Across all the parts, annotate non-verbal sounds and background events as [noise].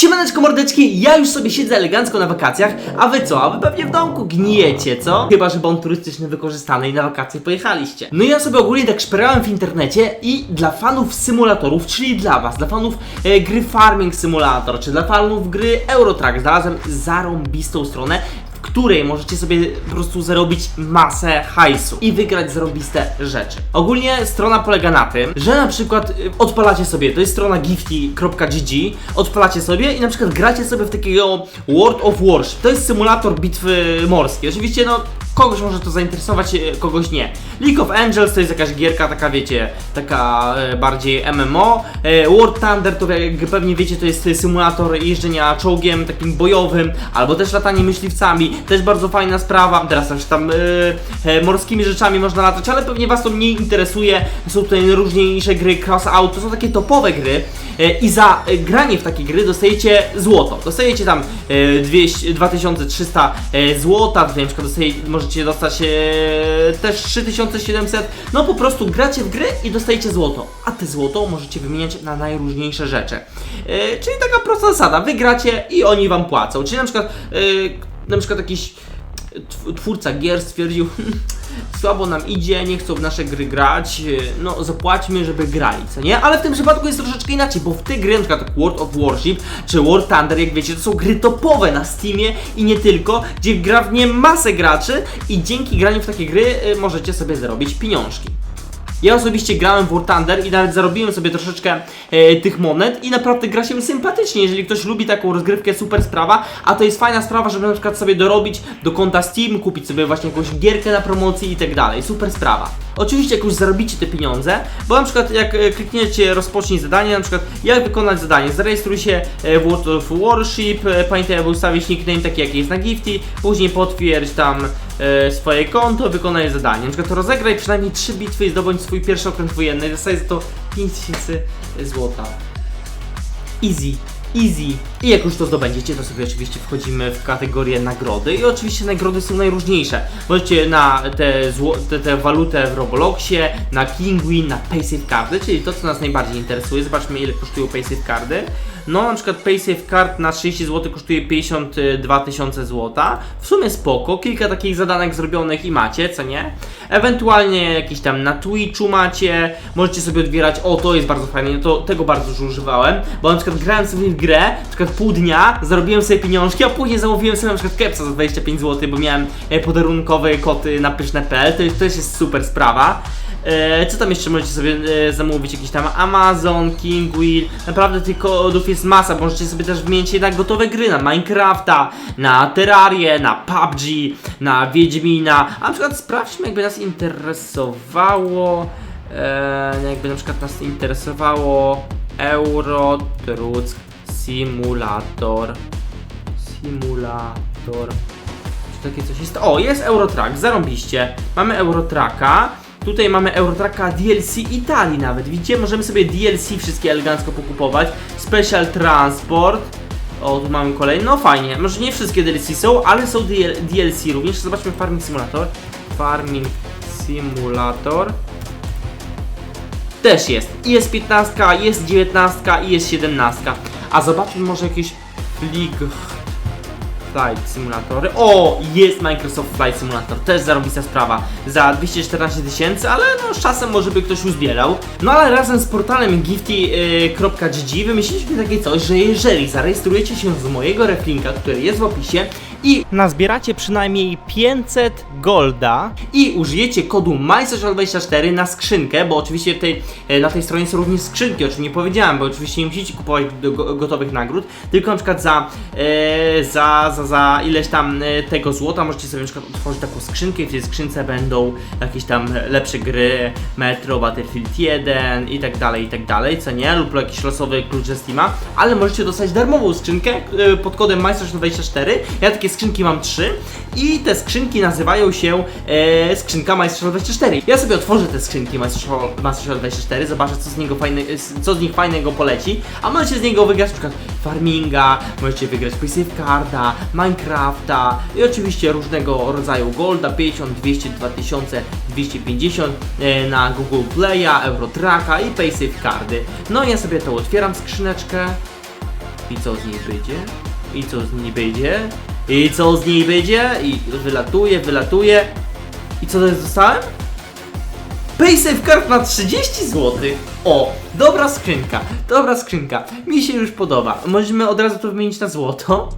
Siemaneczko mordeczki, ja już sobie siedzę elegancko na wakacjach, a wy co? A wy pewnie w domku gnijecie, co? Chyba, że bon turystyczny wykorzystany i na wakacje pojechaliście. No i ja sobie ogólnie tak szperałem w internecie i dla fanów symulatorów, czyli dla was, dla fanów e, gry Farming Simulator, czy dla fanów gry Eurotrack, znalazłem zarąbistą stronę, której możecie sobie po prostu zarobić masę hajsu i wygrać zarobiste rzeczy. Ogólnie strona polega na tym, że na przykład y, odpalacie sobie, to jest strona gifty.gg, odpalacie sobie i na przykład gracie sobie w takiego World of Warship. To jest symulator bitwy morskiej. Oczywiście no kogoś może to zainteresować, y, kogoś nie. League of Angels to jest jakaś gierka taka, wiecie, taka e, bardziej MMO. E, War Thunder to jak pewnie wiecie, to jest symulator jeżdżenia czołgiem takim bojowym, albo też latanie myśliwcami, też bardzo fajna sprawa. Teraz też tam e, e, morskimi rzeczami można latać, ale pewnie was to mniej interesuje. Są tutaj różniejsze gry, cross out, to są takie topowe gry e, i za e, granie w takie gry dostajecie złoto. Dostajecie tam e, 200, 2300 e, złota, tutaj na przykład dostaje, możecie dostać e, też 3700. No po prostu gracie w gry i dostajecie złoto, a te złoto możecie wymieniać na najróżniejsze rzeczy. E, czyli taka prosta zasada, wy gracie i oni wam płacą. Czyli na przykład, e, na przykład jakiś twórca gier stwierdził [laughs] słabo nam idzie, nie chcą w nasze gry grać, e, no zapłaćmy, żeby grali, co nie? Ale w tym przypadku jest troszeczkę inaczej, bo w te gry, przykład World of Warship czy War Thunder, jak wiecie, to są gry topowe na Steamie i nie tylko, gdzie gra w nie masę graczy i dzięki graniu w takie gry e, możecie sobie zarobić pieniążki. Ja osobiście grałem w War Thunder i nawet zarobiłem sobie troszeczkę e, tych monet i naprawdę gra się sympatycznie, jeżeli ktoś lubi taką rozgrywkę, super sprawa, a to jest fajna sprawa, żeby na przykład sobie dorobić do konta Steam, kupić sobie właśnie jakąś gierkę na promocji i tak dalej, super sprawa. Oczywiście jak już zarobicie te pieniądze, bo na przykład jak e, klikniecie rozpocznij zadanie, na przykład jak wykonać zadanie, zarejestruj się e, w World of Warship, e, pamiętaj aby ustawić nickname taki jaki jest na Gifty, później potwierdź tam swoje konto, wykonaj zadanie. Na przykład rozegraj przynajmniej 3 bitwy i zdobądź swój pierwszy okręt wojenny i dostajesz za to 5000 złota. Easy. Easy. I jak już to zdobędziecie, to sobie oczywiście wchodzimy w kategorię nagrody i oczywiście nagrody są najróżniejsze. Możecie na zło, te, te walutę w Robloxie, na Kinguin, na Paysafe Cardy, czyli to co nas najbardziej interesuje. Zobaczmy ile kosztują Paysafe Cardy. No na przykład Paysafe Card na 30 zł kosztuje 52 tysiące złota. W sumie spoko, kilka takich zadanek zrobionych i macie, co nie? Ewentualnie jakiś tam na Twitchu macie, możecie sobie odbierać, o to jest bardzo fajne, to tego bardzo dużo używałem, bo na przykład grałem sobie w grę, na przykład pół dnia, zarobiłem sobie pieniążki, a później zamówiłem sobie na przykład kepsa za 25 zł, bo miałem e, podarunkowe koty na pyszne.pl, to, to też jest super sprawa. E, co tam jeszcze możecie sobie e, zamówić? Jakiś tam Amazon, Kingwheel. Naprawdę tych kodów jest masa. Możecie sobie też wymienić jednak gotowe gry na Minecrafta, na Terrarię, na PUBG, na Wiedźmina. A na przykład sprawdźmy, jakby nas interesowało. E, jakby na przykład nas interesowało Euro Truck Simulator. Simulator. Czy takie coś jest? O, jest Eurotrack, zarąbiście. Mamy Eurotracka. Tutaj mamy Eurotracka DLC Italii nawet. Widzicie, możemy sobie DLC wszystkie elegancko pokupować. Special Transport. O, tu mamy kolejny. No fajnie. Może nie wszystkie DLC są, ale są DL DLC również. Zobaczmy Farming Simulator. Farming Simulator. Też jest. I jest 15, jest 19 i jest 17. A zobaczmy może jakieś League Flight Simulatory. O, jest Microsoft Flight Simulator, też zarobista sprawa. Za 214 tysięcy, ale no z czasem może by ktoś uzbierał. No ale razem z portalem gifty.gg wymyśliliśmy takie coś, że jeżeli zarejestrujecie się z mojego reflinka, który jest w opisie i nazbieracie przynajmniej 500 golda i użyjecie kodu MySocial24 na skrzynkę, bo oczywiście tej, e, na tej stronie są również skrzynki, o czym nie powiedziałem, bo oczywiście nie musicie kupować gotowych nagród, tylko na przykład za, e, za, za, za ileś tam e, tego złota możecie sobie na przykład otworzyć taką skrzynkę i w tej skrzynce będą jakieś tam lepsze gry, Metro, Battlefield 1 i tak dalej, i tak dalej, co nie? Lub jakiś losowy klucz ze Steama, ale możecie dostać darmową skrzynkę e, pod kodem MySocial24. Ja takie skrzynki mam trzy i te skrzynki nazywają się e, skrzynka MySocial24. Ja sobie otworzę te skrzynki MySocial- MySocial24, zobaczę co z niego fajne, co z nich fajnego poleci, a możecie z niego wygrać przykład farminga, możecie wygrać Paysafe Carda, Minecrafta i oczywiście różnego rodzaju golda 50, 200, 2000, 250 e, na Google Play'a, Eurotracka i Paysafe Cardy. No ja sobie to otwieram skrzyneczkę. I co z niej będzie? I co z niej będzie? I co z niej będzie? I wylatuje, wylatuje. I co teraz dostałem? PaySafe Card na 30 zł. O, dobra skrzynka, dobra skrzynka. Mi się już podoba. Możemy od razu to wymienić na złoto.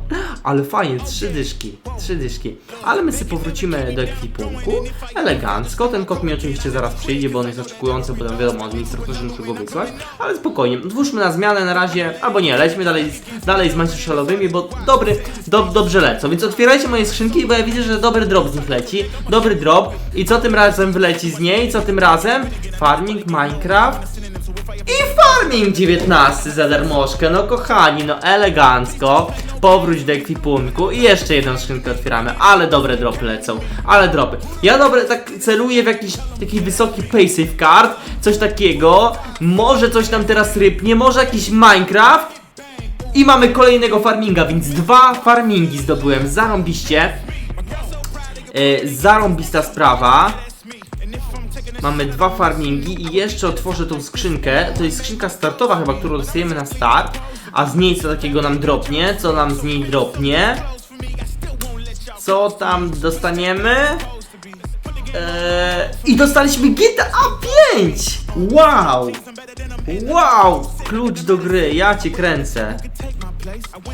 Ale fajnie, trzy dyszki, trzy dyszki. Ale my sobie powrócimy do ekwipunku. Elegancko. Ten kod mi oczywiście zaraz przyjdzie, bo on jest oczekujący, bo tam wiadomo, administratorzy muszą go wysłać. Ale spokojnie, włóżmy na zmianę na razie, albo nie, lećmy dalej, dalej z mańców szalowymi, bo dobry, do, dobrze lecą. Więc otwierajcie moje skrzynki, bo ja widzę, że dobry drop z nich leci. Dobry drop. I co tym razem wyleci z niej? Co tym razem? Farming, Minecraft. I farming 19 za darmożkę, no kochani, no elegancko. Powróć do ekwipunku i jeszcze jedną skrzynkę otwieramy, ale dobre dropy lecą, ale dropy. Ja dobre, tak celuję w jakiś taki wysoki paysafe card, coś takiego. Może coś tam teraz rybnie, może jakiś Minecraft. I mamy kolejnego farminga, więc dwa farmingi zdobyłem, zarąbiście. Yy, zarąbista sprawa. Mamy dwa farmingi i jeszcze otworzę tą skrzynkę. To jest skrzynka startowa chyba, którą dostajemy na start. A z niej co takiego nam dropnie? Co nam z niej dropnie? Co tam dostaniemy? Eee, I dostaliśmy GTA 5! Wow! Wow! Klucz do gry, ja cię kręcę.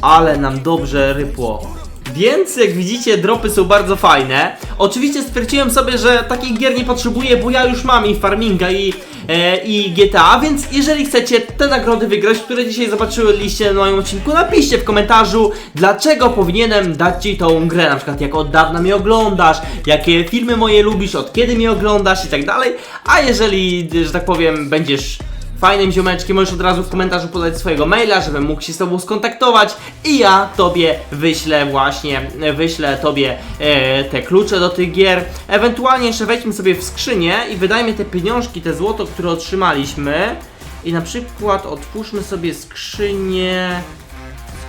Ale nam dobrze rypło. Więc jak widzicie, dropy są bardzo fajne. Oczywiście stwierdziłem sobie, że takich gier nie potrzebuję, bo ja już mam i farminga i, e, i GTA, więc jeżeli chcecie te nagrody wygrać, które dzisiaj zobaczyliście na moim odcinku, napiszcie w komentarzu, dlaczego powinienem dać Ci tą grę, na przykład jak od dawna mnie oglądasz, jakie filmy moje lubisz, od kiedy mnie oglądasz i tak dalej. A jeżeli, że tak powiem, będziesz fajnym ziomeczkiem, możesz od razu w komentarzu podać swojego maila, żebym mógł się z tobą skontaktować i ja tobie wyślę właśnie, e, wyślę tobie e, te klucze do tych gier. Ewentualnie jeszcze wejdźmy sobie w skrzynię i wydajmy te pieniążki, te złoto, które otrzymaliśmy. I na przykład otwórzmy sobie skrzynię...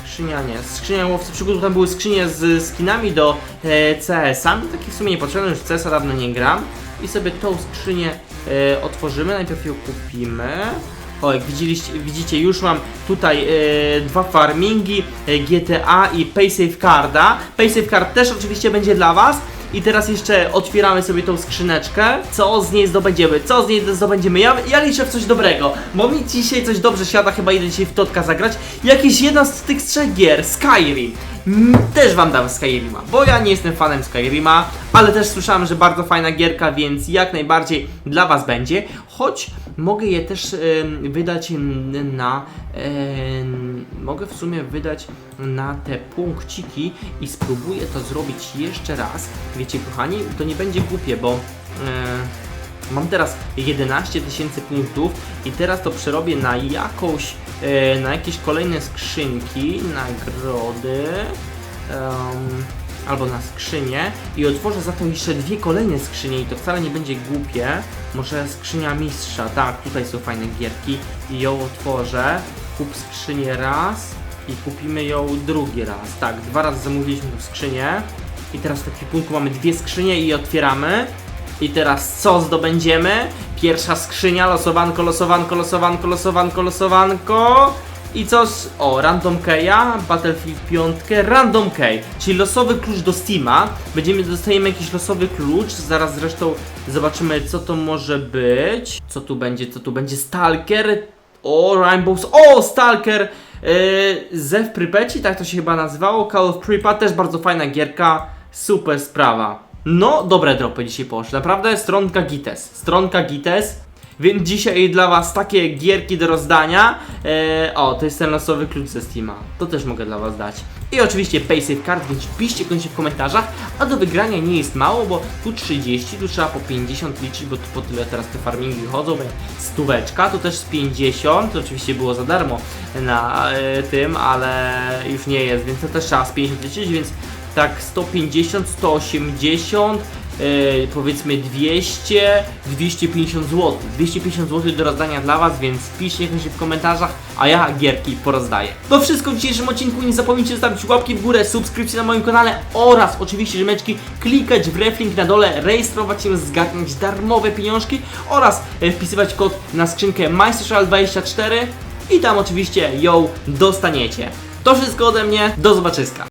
Skrzynia nie, skrzynia łowcy przygód, tam były skrzynie z skinami do e, CS-a, takich w sumie nie potrzebne, już CS-a dawno nie gram. I sobie tą skrzynię e, otworzymy, najpierw ją kupimy. O, jak widzieliście, widzicie, już mam tutaj e, dwa farmingi, e, GTA i PaySafe Carda. PaySafe Card też oczywiście będzie dla Was. I teraz jeszcze otwieramy sobie tą skrzyneczkę. Co z niej zdobędziemy? Co z niej zdobędziemy? Ja, ja liczę w coś dobrego, bo mi dzisiaj coś dobrze siada, chyba idę dzisiaj w Totka zagrać. Jakiś jedna z tych trzech gier, Skyrim. Mm, Też wam dam Skyrima, bo ja nie jestem fanem Skyrima, ale też słyszałem, że bardzo fajna gierka, więc jak najbardziej dla was będzie. Choć mogę je też em, wydać na. em, mogę w sumie wydać na te punkciki i spróbuję to zrobić jeszcze raz. Wiecie, kochani, to nie będzie głupie, bo. em, Mam teraz 11 tysięcy punktów i teraz to przerobię na jakąś, e, na jakieś kolejne skrzynki, nagrody em, albo na skrzynię i otworzę za to jeszcze dwie kolejne skrzynie i to wcale nie będzie głupie. Może skrzynia mistrza, tak, tutaj są fajne gierki i ją otworzę. Kup skrzynię raz i kupimy ją drugi raz. Tak, dwa razy zamówiliśmy tą skrzynię i teraz w ekwipunku mamy dwie skrzynie i otwieramy. I teraz co zdobędziemy? Pierwsza skrzynia, losowanko, losowanko, losowanko, losowanko, losowanko. I co z... O, Random Key'a, Battlefield 5, Random Key, czyli losowy klucz do Steama. Będziemy, dostajemy jakiś losowy klucz, zaraz zresztą zobaczymy co to może być. Co tu będzie, co tu będzie? Stalker, o, Rainbows, o, Stalker, yy, Zew Prypeci, tak to się chyba nazywało, Call of Pripyat, też bardzo fajna gierka, super sprawa. No, dobre dropy dzisiaj poszły. Naprawdę stronka Gites. Stronka Gites. Więc dzisiaj dla Was takie gierki do rozdania. Eee, o, to jest ten losowy klucz ze Steama. To też mogę dla Was dać. I oczywiście PaySafe Card, więc piszcie koniecznie w komentarzach. A do wygrania nie jest mało, bo tu 30, tu trzeba po 50 liczyć, bo tu po tyle teraz te farmingi chodzą. Stóweczka, tu też z 50. To oczywiście było za darmo na e, tym, ale już nie jest, więc to też trzeba z 50 liczyć, więc tak 150, 180, yy, powiedzmy 200, 250 zł. 250 zł do rozdania dla Was, więc piszcie koniecznie w komentarzach, a ja gierki porozdaję. To wszystko w dzisiejszym odcinku. Nie zapomnijcie zostawić łapki w górę, subskrypcji na moim kanale oraz oczywiście rzemeczki klikać w reflink na dole, rejestrować się, zgarnąć darmowe pieniążki oraz e, wpisywać kod na skrzynkę MySocial24 i tam oczywiście ją dostaniecie. To wszystko ode mnie, do zobaczyska.